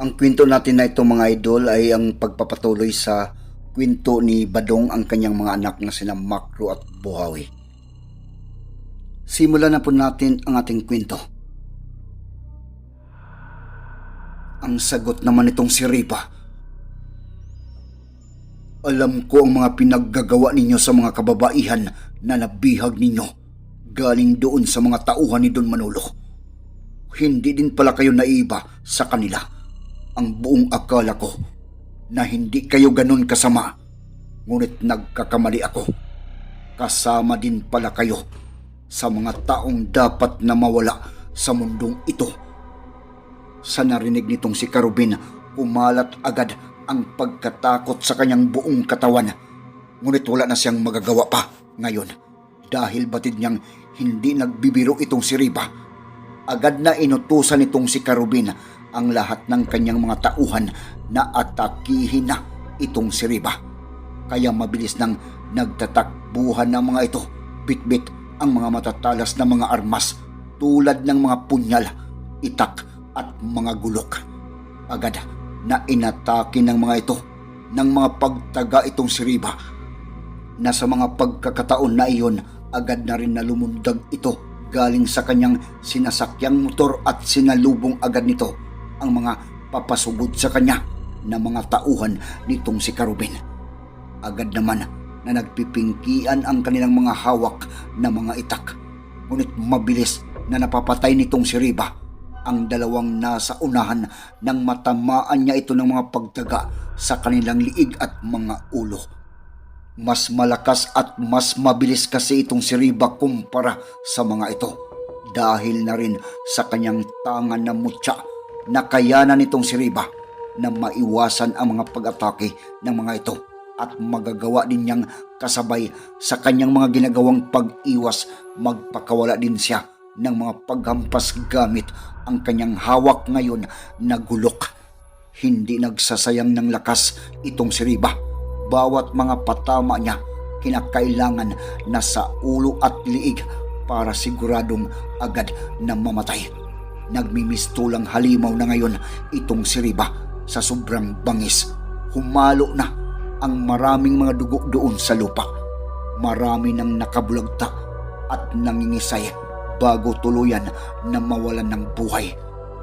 Ang kwento natin na ito mga idol ay ang pagpapatuloy sa kwento ni Badong ang kanyang mga anak na sina Makro at Buhawi. Simulan na po natin ang ating kwento. Ang sagot naman itong si Ripa. Alam ko ang mga pinaggagawa ninyo sa mga kababaihan na nabihag ninyo galing doon sa mga tauhan ni Don Manolo. Hindi din pala kayo naiba sa kanila. Ang buong akala ko na hindi kayo ganun kasama. Ngunit nagkakamali ako. Kasama din pala kayo sa mga taong dapat na mawala sa mundong ito. Sa narinig nitong si Karubin, umalat agad ang pagkatakot sa kanyang buong katawan. Ngunit wala na siyang magagawa pa ngayon dahil batid niyang hindi nagbibiro itong si Riba. Agad na inutusan nitong si Karubin ang lahat ng kanyang mga tauhan na atakihin na itong si Riba. Kaya mabilis nang nagtatakbuhan ng mga ito, bitbit ang mga matatalas na mga armas tulad ng mga punyal, itak at mga gulok. Agad na inatake ng mga ito ng mga pagtaga itong si Riba na sa mga pagkakataon na iyon agad na rin na lumundag ito galing sa kanyang sinasakyang motor at sinalubong agad nito ang mga papasugod sa kanya na mga tauhan nitong si Karubin. Agad naman na nagpipingkian ang kanilang mga hawak na mga itak. Ngunit mabilis na napapatay nitong si Riba ang dalawang nasa unahan nang matamaan niya ito ng mga pagtaga sa kanilang liig at mga ulo. Mas malakas at mas mabilis kasi itong si Riba kumpara sa mga ito dahil na rin sa kanyang tangan na mutya na kayanan nitong si Riba na maiwasan ang mga pag-atake ng mga ito at magagawa din niyang kasabay sa kanyang mga ginagawang pag-iwas magpakawala din siya ng mga paghampas gamit ang kanyang hawak ngayon na gulok. Hindi nagsasayang ng lakas itong si Riba. Bawat mga patama niya kinakailangan na sa ulo at liig para siguradong agad na mamatay. Nagmimistulang halimaw na ngayon itong si Riba sa sobrang bangis. Humalo na ang maraming mga dugo doon sa lupa. Marami nang nakabulagta at nangingisay bago tuluyan na mawalan ng buhay.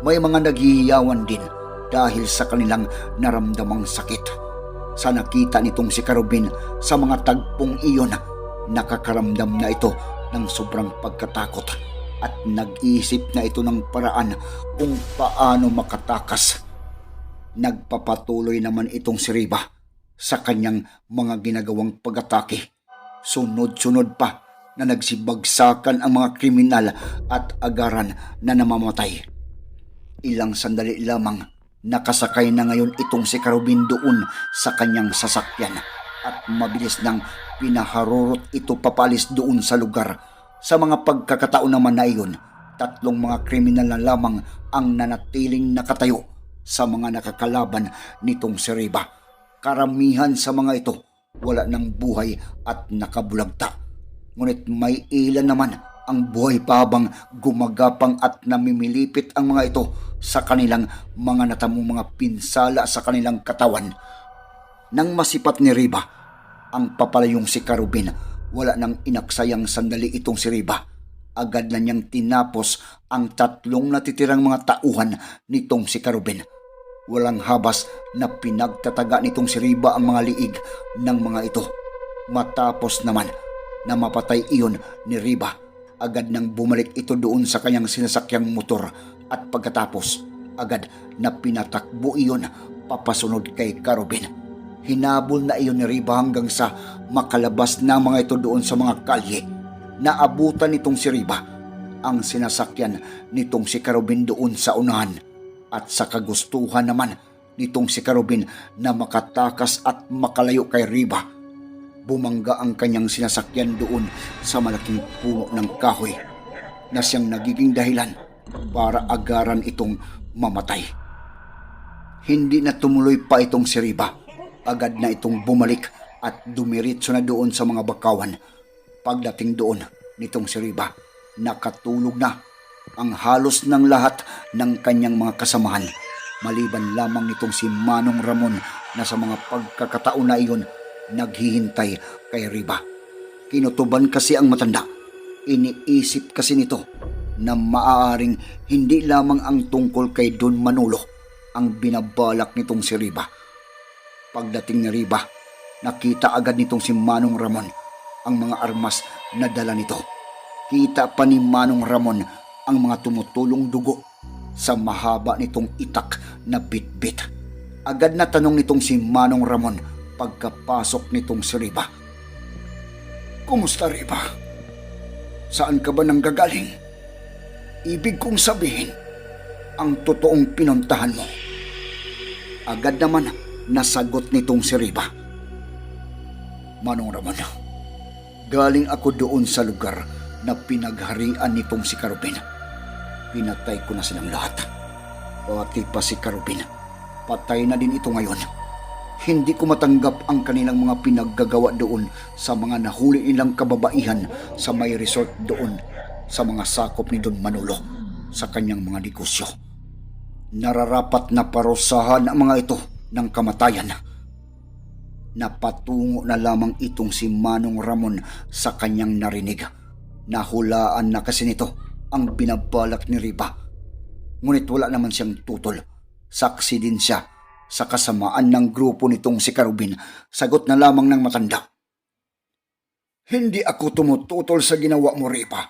May mga naghihiyawan din dahil sa kanilang naramdamang sakit. Sa nakita nitong si Karubin sa mga tagpong iyon, nakakaramdam na ito ng sobrang pagkatakot at nag-iisip na ito ng paraan kung paano makatakas. Nagpapatuloy naman itong si Riba sa kanyang mga ginagawang pag-atake. Sunod-sunod pa na nagsibagsakan ang mga kriminal at agaran na namamatay. Ilang sandali lamang nakasakay na ngayon itong si Karubin doon sa kanyang sasakyan at mabilis nang pinaharurot ito papalis doon sa lugar. Sa mga pagkakataon naman na iyon, tatlong mga kriminal na lamang ang nanatiling nakatayo sa mga nakakalaban nitong si Riba. Karamihan sa mga ito wala ng buhay at nakabulagta. Ngunit may ilan naman ang buhay pa habang gumagapang at namimilipit ang mga ito sa kanilang mga natamong mga pinsala sa kanilang katawan. Nang masipat ni Riba, ang papalayong si Karubin, wala nang inaksayang sandali itong si Riba. Agad na niyang tinapos ang tatlong natitirang mga tauhan nitong si Karubin. Walang habas na pinagtataga nitong si Riba ang mga liig ng mga ito. Matapos naman na mapatay iyon ni Riba, agad nang bumalik ito doon sa kanyang sinasakyang motor at pagkatapos agad na pinatakbo iyon papasunod kay Karubin. Hinabol na iyon ni Riba hanggang sa makalabas na mga ito doon sa mga kalye. Naabutan nitong si Riba ang sinasakyan nitong si Karubin doon sa unahan At sa kagustuhan naman nitong si Karubin na makatakas at makalayo kay Riba, bumangga ang kanyang sinasakyan doon sa malaking puno ng kahoy na siyang nagiging dahilan para agaran itong mamatay. Hindi na tumuloy pa itong si Riba. Agad na itong bumalik at dumiritso na doon sa mga bakawan. Pagdating doon nitong si Riba, nakatulog na ang halos ng lahat ng kanyang mga kasamahan. Maliban lamang nitong si Manong Ramon na sa mga pagkakataon na iyon naghihintay kay Riba. Kinutuban kasi ang matanda. Iniisip kasi nito na maaaring hindi lamang ang tungkol kay Don Manolo ang binabalak nitong si Riba. Pagdating ni Riba, nakita agad nitong si Manong Ramon ang mga armas na dala nito. Kita pa ni Manong Ramon ang mga tumutulong dugo sa mahaba nitong itak na bitbit. Agad na tanong nitong si Manong Ramon pagkapasok nitong si Riba. Kumusta Riba? Saan ka ba nang gagaling? Ibig kong sabihin, ang totoong pinuntahan mo. Agad naman nasagot nitong si Riba. Manong Ramon, galing ako doon sa lugar na pinagharian nitong si Karubin. Pinatay ko na silang lahat. Pati pa si Karubin. Patay na din ito ngayon. Hindi ko matanggap ang kanilang mga pinaggagawa doon sa mga nahuli nilang kababaihan sa may resort doon sa mga sakop ni Don Manolo sa kanyang mga negosyo. Nararapat na parusahan ang mga ito ng kamatayan. Napatungo na lamang itong si Manong Ramon sa kanyang narinig. Nahulaan na kasi nito ang binabalak ni Riba. Ngunit wala naman siyang tutol. Saksi din siya sa kasamaan ng grupo nitong si Karubin. Sagot na lamang ng matanda. Hindi ako tumututol sa ginawa mo, Riba.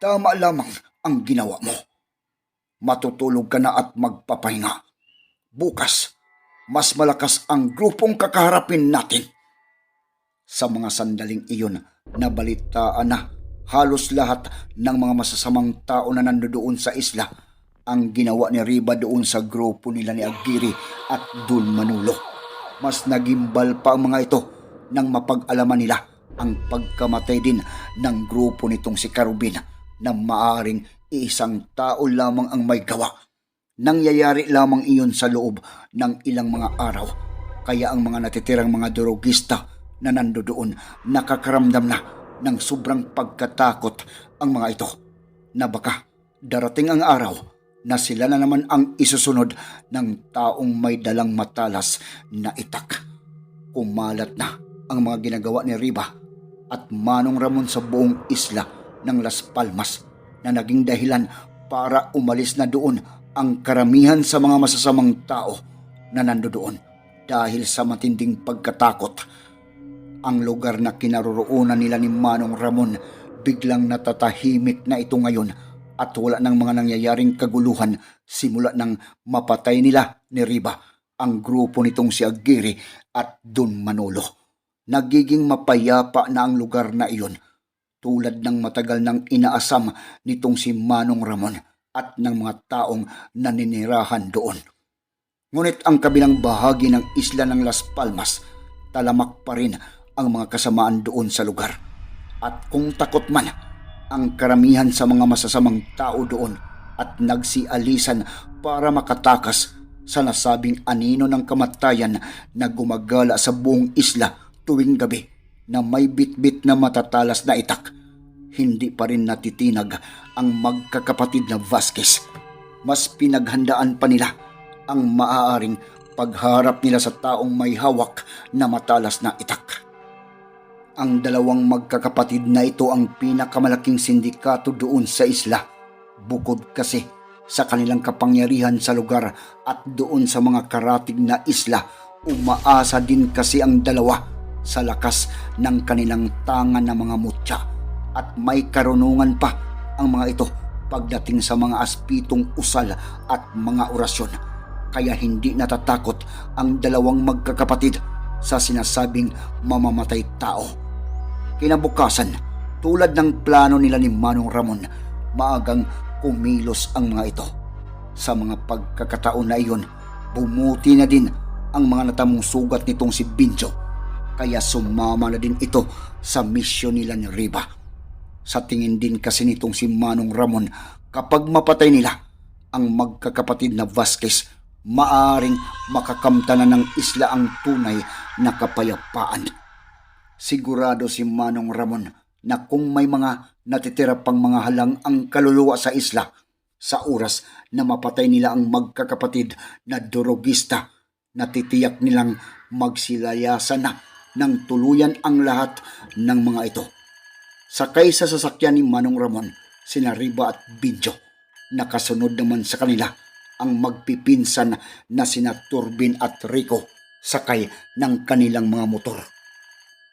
Tama lamang ang ginawa mo. Matutulog ka na at magpapahinga. Bukas, mas malakas ang grupong kakaharapin natin. Sa mga sandaling iyon, nabalitaan na halos lahat ng mga masasamang tao na nandoon sa isla ang ginawa ni Riba doon sa grupo nila ni Aguirre at Dul Manulo. Mas nagimbal pa ang mga ito nang mapag-alaman nila ang pagkamatay din ng grupo nitong si Carubin na maaring isang tao lamang ang may gawa. Nangyayari lamang iyon sa loob ng ilang mga araw. Kaya ang mga natitirang mga drogista na nandoon nakakaramdam na ng sobrang pagkatakot ang mga ito na baka darating ang araw na sila na naman ang isusunod ng taong may dalang matalas na itak. Kumalat na ang mga ginagawa ni Riba at Manong Ramon sa buong isla ng Las Palmas na naging dahilan para umalis na doon ang karamihan sa mga masasamang tao na nandoon dahil sa matinding pagkatakot. Ang lugar na kinaroroonan nila ni Manong Ramon biglang natatahimik na ito ngayon at wala ng mga nangyayaring kaguluhan simula nang mapatay nila ni Riba ang grupo nitong si Aguirre at Don Manolo. Nagiging mapayapa na ang lugar na iyon tulad ng matagal nang inaasam nitong si Manong Ramon at ng mga taong naninirahan doon. Ngunit ang kabilang bahagi ng isla ng Las Palmas, talamak pa rin ang mga kasamaan doon sa lugar. At kung takot man ang karamihan sa mga masasamang tao doon at nagsialisan para makatakas sa nasabing anino ng kamatayan na gumagala sa buong isla tuwing gabi na may bitbit na matatalas na itak. Hindi pa rin natitinag ang magkakapatid na Vasquez. Mas pinaghandaan pa nila ang maaaring pagharap nila sa taong may hawak na matalas na itak. Ang dalawang magkakapatid na ito ang pinakamalaking sindikato doon sa isla. Bukod kasi sa kanilang kapangyarihan sa lugar at doon sa mga karatig na isla, umaasa din kasi ang dalawa sa lakas ng kanilang tangan na mga mutya at may karunungan pa ang mga ito pagdating sa mga aspitong usal at mga orasyon. Kaya hindi natatakot ang dalawang magkakapatid sa sinasabing mamamatay tao. Kinabukasan, tulad ng plano nila ni Manong Ramon, maagang kumilos ang mga ito. Sa mga pagkakataon na iyon, bumuti na din ang mga natamong sugat nitong si Binjo. Kaya sumama na din ito sa misyon nila ni Riba. Sa tingin din kasi nitong si Manong Ramon, kapag mapatay nila ang magkakapatid na Vasquez, maaring makakamta na ng isla ang tunay na kapayapaan. Sigurado si Manong Ramon na kung may mga natitira pang mga halang ang kaluluwa sa isla, sa oras na mapatay nila ang magkakapatid na durogista, natitiyak nilang magsilayasan na ng tuluyan ang lahat ng mga ito. Sakay sa sasakyan ni Manong Ramon, sina Riba at Binjo. Nakasunod naman sa kanila ang magpipinsan na sina Turbin at Rico sakay ng kanilang mga motor.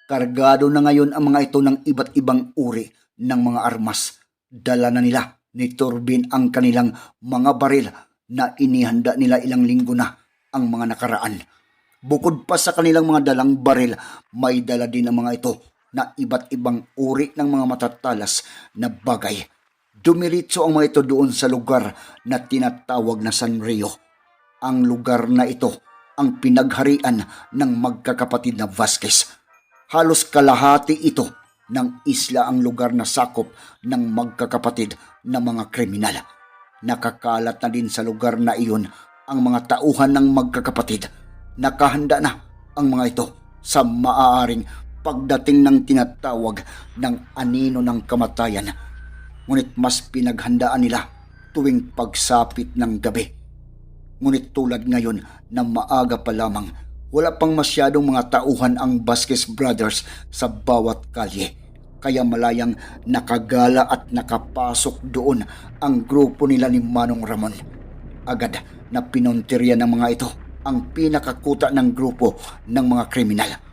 Kargado na ngayon ang mga ito ng iba't ibang uri ng mga armas. Dala na nila ni Turbin ang kanilang mga baril na inihanda nila ilang linggo na ang mga nakaraan. Bukod pa sa kanilang mga dalang baril, may dala din ang mga ito na iba't ibang uri ng mga matatalas na bagay. Dumiritso ang mga ito doon sa lugar na tinatawag na San Rio. Ang lugar na ito ang pinagharian ng magkakapatid na Vasquez. Halos kalahati ito ng isla ang lugar na sakop ng magkakapatid na mga kriminal. Nakakalat na din sa lugar na iyon ang mga tauhan ng magkakapatid. Nakahanda na ang mga ito sa maaaring pagdating ng tinatawag ng anino ng kamatayan. Ngunit mas pinaghandaan nila tuwing pagsapit ng gabi. Ngunit tulad ngayon na maaga pa lamang, wala pang masyadong mga tauhan ang Vasquez Brothers sa bawat kalye. Kaya malayang nakagala at nakapasok doon ang grupo nila ni Manong Ramon. Agad na pinonterya ng mga ito ang pinakakuta ng grupo ng mga kriminal.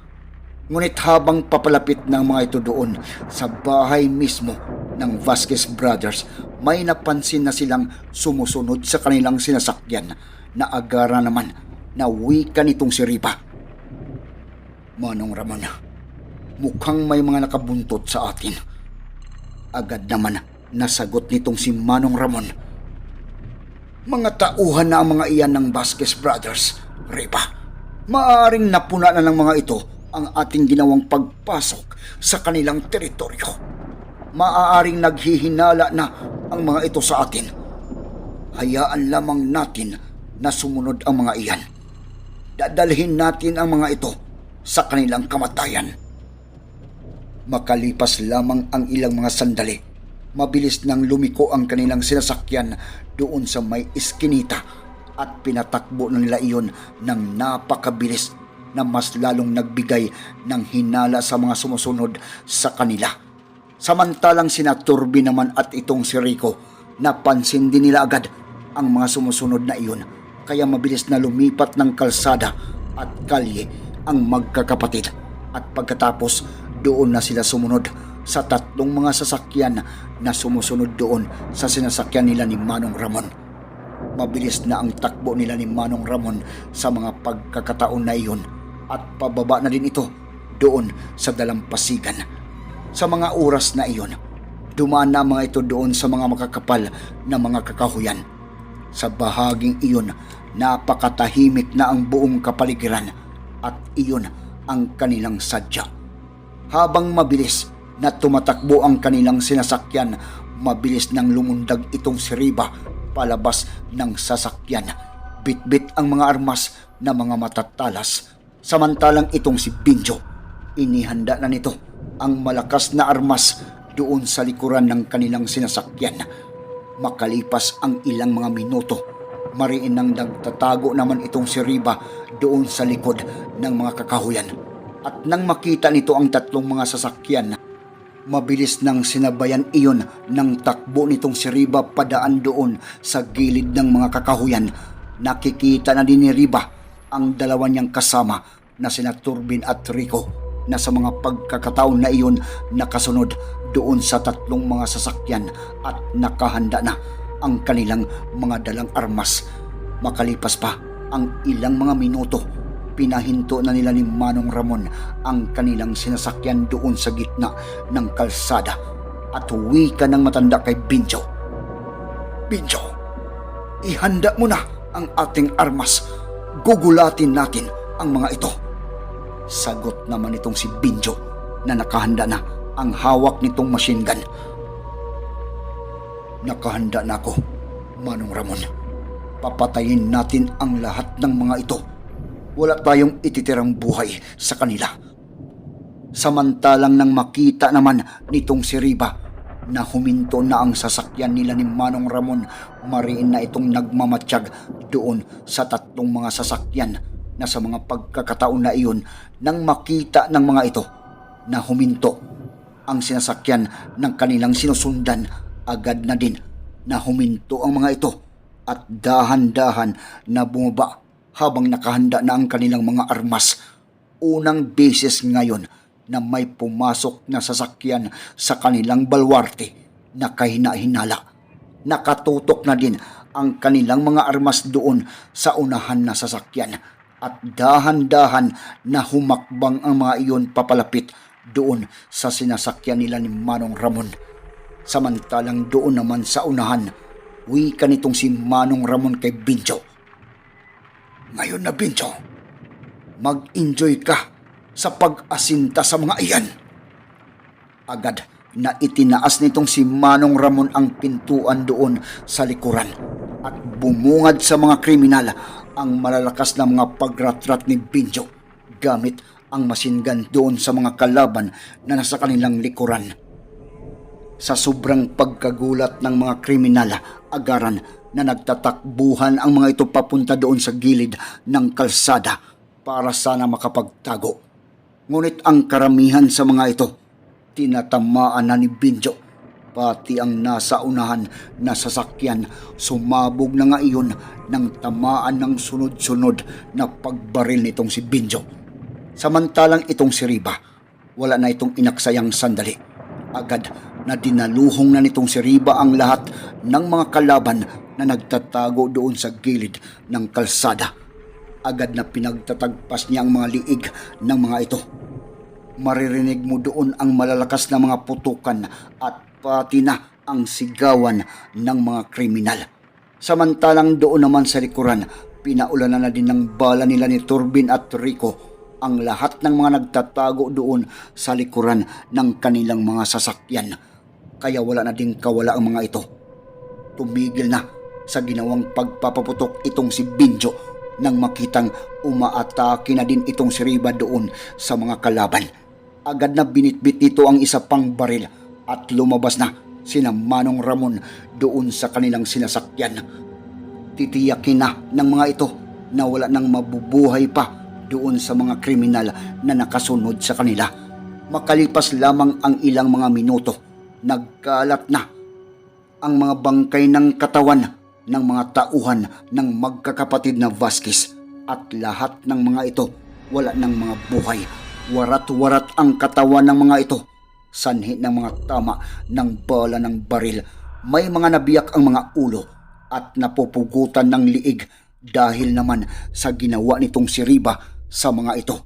Ngunit habang papalapit ng mga ito doon sa bahay mismo ng Vasquez Brothers, may napansin na silang sumusunod sa kanilang sinasakyan na agara naman na wika nitong si Ripa. Manong Ramon, mukhang may mga nakabuntot sa atin. Agad naman nasagot nitong si Manong Ramon. Mga tauhan na ang mga iyan ng Vasquez Brothers, Ripa. Maaring napuna na ng mga ito ang ating ginawang pagpasok sa kanilang teritoryo. Maaaring naghihinala na ang mga ito sa atin. Hayaan lamang natin na sumunod ang mga iyan. Dadalhin natin ang mga ito sa kanilang kamatayan. Makalipas lamang ang ilang mga sandali, mabilis nang lumiko ang kanilang sinasakyan doon sa may iskinita at pinatakbo na nila iyon ng napakabilis na mas lalong nagbigay ng hinala sa mga sumusunod sa kanila. Samantalang sina Turbi naman at itong si Rico, napansin din nila agad ang mga sumusunod na iyon kaya mabilis na lumipat ng kalsada at kalye ang magkakapatid at pagkatapos doon na sila sumunod sa tatlong mga sasakyan na sumusunod doon sa sinasakyan nila ni Manong Ramon. Mabilis na ang takbo nila ni Manong Ramon sa mga pagkakataon na iyon at pababa na din ito doon sa dalampasigan. Sa mga oras na iyon, dumaan na mga ito doon sa mga makakapal na mga kakahuyan. Sa bahaging iyon, napakatahimik na ang buong kapaligiran at iyon ang kanilang sadya. Habang mabilis na tumatakbo ang kanilang sinasakyan, mabilis nang lumundag itong si Riba palabas ng sasakyan. Bitbit ang mga armas na mga matatalas. Samantalang itong si Binjo, inihanda na nito ang malakas na armas doon sa likuran ng kanilang sinasakyan. Makalipas ang ilang mga minuto, mariin nang nagtatago naman itong si Riba doon sa likod ng mga kakahuyan. At nang makita nito ang tatlong mga sasakyan, mabilis nang sinabayan iyon ng takbo nitong si Riba padaan doon sa gilid ng mga kakahuyan. Nakikita na din ni Riba ang dalawa niyang kasama na sina Turbin at Rico na sa mga pagkakataon na iyon nakasunod doon sa tatlong mga sasakyan at nakahanda na ang kanilang mga dalang armas. Makalipas pa ang ilang mga minuto, pinahinto na nila ni Manong Ramon ang kanilang sinasakyan doon sa gitna ng kalsada at huwi ka ng matanda kay Binjo. Binjo, ihanda mo na ang ating armas. Gugulatin natin ang mga ito. Sagot naman itong si Binjo na nakahanda na ang hawak nitong machine gun. Nakahanda na ako, Manong Ramon. Papatayin natin ang lahat ng mga ito. Wala tayong ititirang buhay sa kanila. Samantalang nang makita naman nitong si Riba na huminto na ang sasakyan nila ni Manong Ramon, mariin na itong nagmamatsyag doon sa tatlong mga sasakyan na sa mga pagkakataon na iyon nang makita ng mga ito na huminto ang sinasakyan ng kanilang sinusundan agad na din na huminto ang mga ito at dahan-dahan na bumaba habang nakahanda na ang kanilang mga armas. Unang beses ngayon na may pumasok na sasakyan sa kanilang balwarte na kahina-hinala. Nakatutok na din ang kanilang mga armas doon sa unahan na sasakyan at dahan-dahan na humakbang ang mga iyon papalapit doon sa sinasakyan nila ni Manong Ramon. Samantalang doon naman sa unahan, wika nitong si Manong Ramon kay Binjo. Ngayon na Binjo, mag-enjoy ka sa pag-asinta sa mga iyan. Agad na itinaas nitong si Manong Ramon ang pintuan doon sa likuran at bumungad sa mga kriminal ang malalakas na mga pagratrat ni Binjo gamit ang masingan doon sa mga kalaban na nasa kanilang likuran. Sa sobrang pagkagulat ng mga kriminal, agaran na nagtatakbuhan ang mga ito papunta doon sa gilid ng kalsada para sana makapagtago. Ngunit ang karamihan sa mga ito, tinatamaan na ni Binjo. Pati ang nasa unahan na sasakyan, sumabog na nga iyon ng tamaan ng sunod-sunod na pagbaril nitong si Binjo. Samantalang itong si Riba, wala na itong inaksayang sandali. Agad na dinaluhong na nitong si Riba ang lahat ng mga kalaban na nagtatago doon sa gilid ng kalsada. Agad na pinagtatagpas niya ang mga liig ng mga ito. Maririnig mo doon ang malalakas na mga putukan at pati na ang sigawan ng mga kriminal. Samantalang doon naman sa likuran, pinaulanan na din ng bala nila ni Turbin at Rico ang lahat ng mga nagtatago doon sa likuran ng kanilang mga sasakyan. Kaya wala na ding kawala ang mga ito. Tumigil na sa ginawang pagpapaputok itong si Binjo nang makitang umaatake na din itong si Riba doon sa mga kalaban. Agad na binitbit nito ang isa pang baril at lumabas na sina Manong Ramon doon sa kanilang sinasakyan. Titiyakin na ng mga ito na wala nang mabubuhay pa doon sa mga kriminal na nakasunod sa kanila. Makalipas lamang ang ilang mga minuto, nagkalat na ang mga bangkay ng katawan ng mga tauhan ng magkakapatid na Vasquez at lahat ng mga ito wala ng mga buhay. Warat-warat ang katawan ng mga ito. Sanhi ng mga tama ng bala ng baril. May mga nabiyak ang mga ulo at napupugutan ng liig dahil naman sa ginawa nitong si Riba sa mga ito.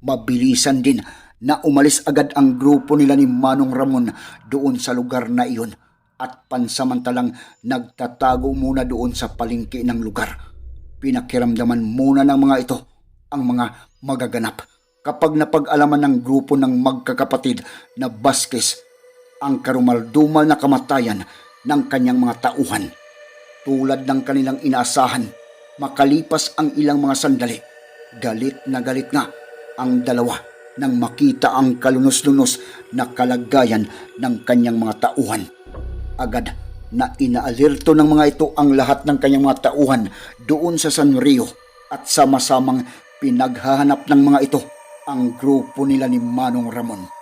Mabilisan din na umalis agad ang grupo nila ni Manong Ramon doon sa lugar na iyon at pansamantalang nagtatago muna doon sa palengke ng lugar. Pinakiramdaman muna ng mga ito ang mga magaganap kapag napag-alaman ng grupo ng magkakapatid na Vasquez ang karumaldumal na kamatayan ng kanyang mga tauhan. Tulad ng kanilang inaasahan, makalipas ang ilang mga sandali, galit na galit na ang dalawa nang makita ang kalunos-lunos na kalagayan ng kanyang mga tauhan. Agad na inaalirto ng mga ito ang lahat ng kanyang mga tauhan doon sa San Rio at sama-samang pinaghahanap ng mga ito ang grupo nila ni Manong Ramon.